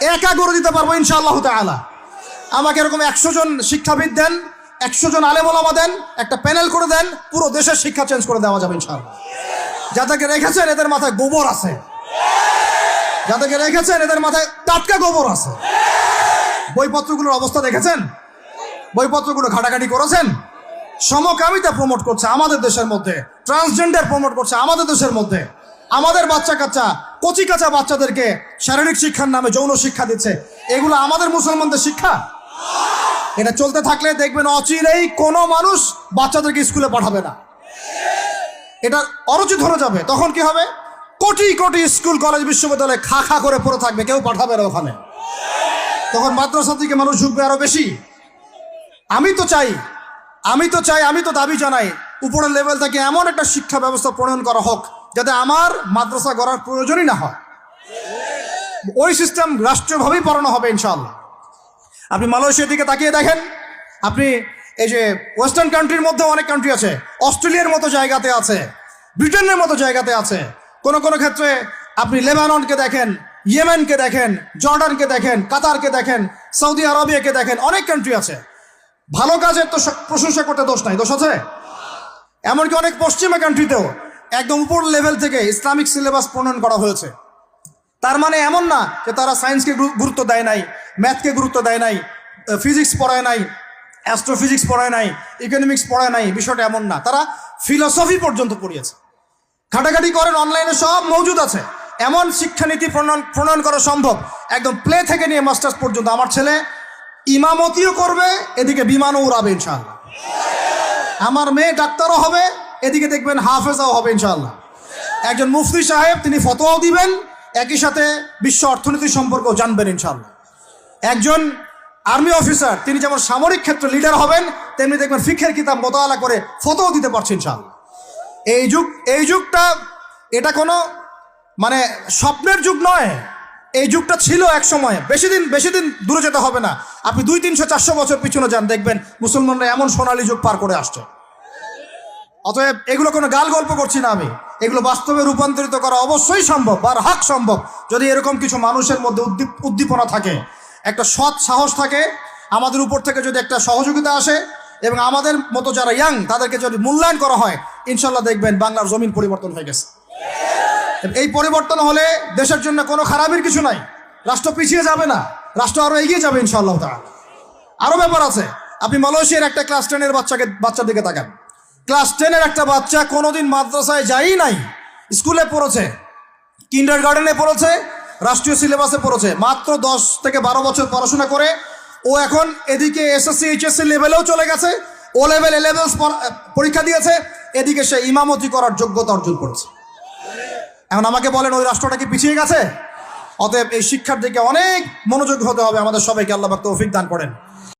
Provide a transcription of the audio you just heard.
একা করে দিতে পারব ইনশাআল্লাহ তাআলা। আমাকে এরকম একশো জন শিক্ষাবিদ দেন, একশো জন আলেমলামা দেন, একটা প্যানেল করে দেন, পুরো দেশের শিক্ষা চেঞ্জ করে দেওয়া যাবে ইনশাআল্লাহ। যাদেরকে রেখেছেন, এদের মাথায় গোবর আছে। যাদেরকে রেখেছেন, এদের মাথায় টাটকা গোবর আছে। বইপত্রগুলোর অবস্থা দেখেছেন? বইপত্রগুলো ঘাটাঘাটি করেছেন? সমকামিতা প্রমোট করছে আমাদের দেশের মধ্যে। ট্রান্সজেন্ডার প্রমোট করছে আমাদের দেশের মধ্যে। আমাদের বাচ্চা কাচ্চা কচি কাঁচা বাচ্চাদেরকে শারীরিক শিক্ষার নামে যৌন শিক্ষা দিচ্ছে। এগুলো আমাদের মুসলমানদের শিক্ষা? এটা চলতে থাকলে দেখবেন অচিরেই কোনো মানুষ বাচ্চাদেরকে স্কুলে পাঠাবে না। এটা অরুচি ধরে যাবে। তখন কি হবে? কোটি কোটি স্কুল, কলেজ, বিশ্ববিদ্যালয়ে খা খা করে পড়ে থাকবে, কেউ পাঠাবে না ওখানে। তখন মাদ্রাসা থেকে মানুষ ঝুঁকবে আরও বেশি। আমি তো চাই, আমি তো চাই, আমি তো দাবি জানাই, উপরের লেভেল থেকে এমন একটা শিক্ষা ব্যবস্থা প্রণয়ন করা হোক যাতে আমার মাদ্রাসা গড়ার প্রয়োজনই না হয়। ওই সিস্টেম রাষ্ট্রীয়ভাবেই পড়ানো হবে ইনশাআল্লাহ। আপনি মালয়েশিয়ার দিকে তাকিয়ে দেখেন, আপনি এই যে ওয়েস্টার্ন কান্ট্রির মধ্যে অনেক কান্ট্রি আছে, অস্ট্রেলিয়ার মতো জায়গাতে আছে, ব্রিটেনের মতো জায়গাতে আছে। কোনো কোনো ক্ষেত্রে আপনি লেবাননকে দেখেন, ইয়েমেনকে দেখেন, জর্ডানকে দেখেন, কাতারকে দেখেন, সৌদি আরবিয়াকে দেখেন, অনেক কান্ট্রি আছে। ভালো কাজের তো প্রশংসা করতে দোষ নাই, দোষ আছে? এমনকি অনেক পশ্চিমা কান্ট্রিতেও একদম উপর লেভেল থেকে ইসলামিক সিলেবাস প্রণয়ন করা হয়েছে। তার মানে এমন না যে তারা সায়েন্সকে গুরুত্ব দেয় নাই ম্যাথকে গুরুত্ব দেয় নাই ফিজিক্স পড়ায় নাই অ্যাস্ট্রোফিজিক্স পড়ায় নাই ইকোনমিক্স পড়ায় নাই, বিষয়টা এমন না। তারা ফিলসফি পর্যন্ত পড়িয়েছে। ঘাটাঘাটি করেন অনলাইনে সব মজুদ আছে। এমন শিক্ষানীতি প্রণয়ন প্রণয়ন করা সম্ভব। একদম প্লে থেকে নিয়ে মাস্টার্স পর্যন্ত আমার ছেলে ইমামতিও করবে, এদিকে বিমানও উড়াবে ইনশাআল্লাহ। আমার মেয়ে ডাক্তারও হবে এদিকে দেখবেন হাফেজাও হবে ইনশাল্লাহ একজন মুফতি সাহেব, তিনি ফতোয়াও দিবেন, একই সাথে বিশ্ব অর্থনীতি সম্পর্কেও জানবেন ইনশাআল্লাহ। একজন আর্মি অফিসার, তিনি যেমন সামরিক ক্ষেত্রে লিডার হবেন, তেমনি দেখবেন ফিখের কিতাব মোতালা করে ফতোও দিতে পারছেন ইনশাআল্লাহ। এই যুগ, এই যুগটা, এটা কোনো মানে স্বপ্নের যুগ নয়। এই যুগটা ছিল এক সময়। বেশি দিন বেশি দিন দূরে যেতে হবে না। আপনি দুই, তিনশো, চারশো বছর পিছনে যান, দেখবেন মুসলমানরা এমন সোনালী যুগ পার করে আসছে। অতএব এগুলো কোনো গাল গল্প করছি না আমি। এগুলো বাস্তবে রূপান্তরিত করা অবশ্যই সম্ভব আর হাক সম্ভব। যদি এরকম কিছু মানুষের মধ্যে উদ্দীপ- উদ্দীপনা থাকে, একটা সৎ সাহস থাকে, আমাদের উপর থেকে যদি একটা সহযোগিতা আসে এবং আমাদের মতো যারা ইয়াং তাদেরকে যদি মূল্যায়ন করা হয়, ইনশাল্লাহ দেখবেন বাংলার জমিন পরিবর্তন হয়ে গেছে। এই পরিবর্তন হলে দেশের জন্য কোনো খারাপের কিছু নাই। রাষ্ট্র পিছিয়ে যাবে না। রাষ্ট্র আরও এগিয়ে যাবে ইনশাল্লাহ তাআলা। আরও ব্যাপার আছে। আপনি মালয়েশিয়ার একটা ক্লাস টেনের বাচ্চাকে বাচ্চার দিকে তাকান। ক্লাস টেনের একটা বাচ্চা কোনোদিন মাদ্রাসায় যাই নাই, স্কুলে পড়েছে কিন্ডার গার্ডেনে পড়েছে, রাষ্ট্রীয় সিলেবাসে পড়েছে, মাত্র দশ থেকে বারো বছর পড়াশোনা করে, ও এখন এদিকে এসএসসি এইচএসসি লেভেলেও চলে গেছে ও লেভেল এ পরীক্ষা দিয়েছে, এদিকে সে ইমামতি করার যোগ্যতা অর্জন করেছে। এখন আমাকে বলেন, ওই রাষ্ট্রটা কি পিছিয়ে গেছে? অতএব এই শিক্ষার দিকে অনেক মনোযোগ হতে হবে, আমাদের সবাইকে আল্লাহ তৌফিক দান করেন।